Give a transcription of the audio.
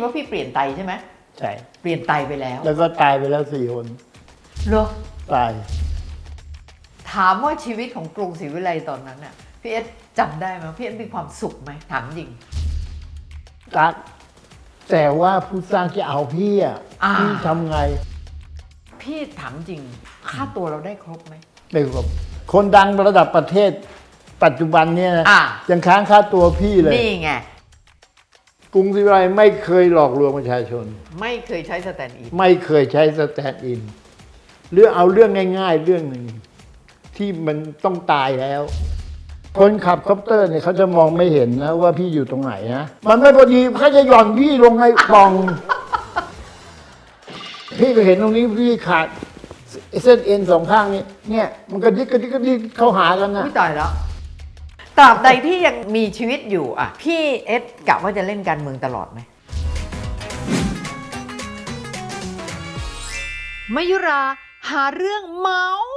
นว่าพี่เปลี่ยนไตใช่ไหมใช่เปลี่ยนไตไปแล้วแล้วก็ตายไปแล้วสี่คนเหรอตาย ถามว่าชีวิตของกรุงศรีวิไลตอนนั้นน่ะพี่เอสจำได้ไหมพี่เอสมีความสุขไหมถามจริงตักแต่ว่าผู้สร้างจะเอาพี่อะอ่า พี่ทำไงพี่ถามจริง ค่าตัวเราได้ครบไหมเร็วกับคนดังระดับประเทศปัจจุบันเนี่ยนะอ่ายังค้างค่าตัวพี่เลย นี่ไง กรุงศรีวิไลไม่เคยหลอกลวงประชาชน ไม่เคยใช้สแตนด์อินไม่เคยใช้สแตนด์อินเรื่องเอาเรื่องง่าย ๆ เรื่องหนึ่งที่มันต้องตายแล้ว คนขับคอปเตอร์เนี่ยเขาจะมองไม่เห็นนะว่าพี่อยู่ตรงไหนนะมันไม่พอดีเขาจะหย่อนพี่ลงในกล่อง พี่ก็เห็นตรงนี้พี่ขาดเส้นเอ็นสองข้างนี้เนี่ย มันกระดิกกระดิกกระดิกเข้าหากันนะพี่ตายแล้ว ตราบใดที่ยังมีชีวิตอยู่อะพี่เอสกะว่าจะเล่นการเมืองตลอดไหมมยุราหาเรื่องเมาส์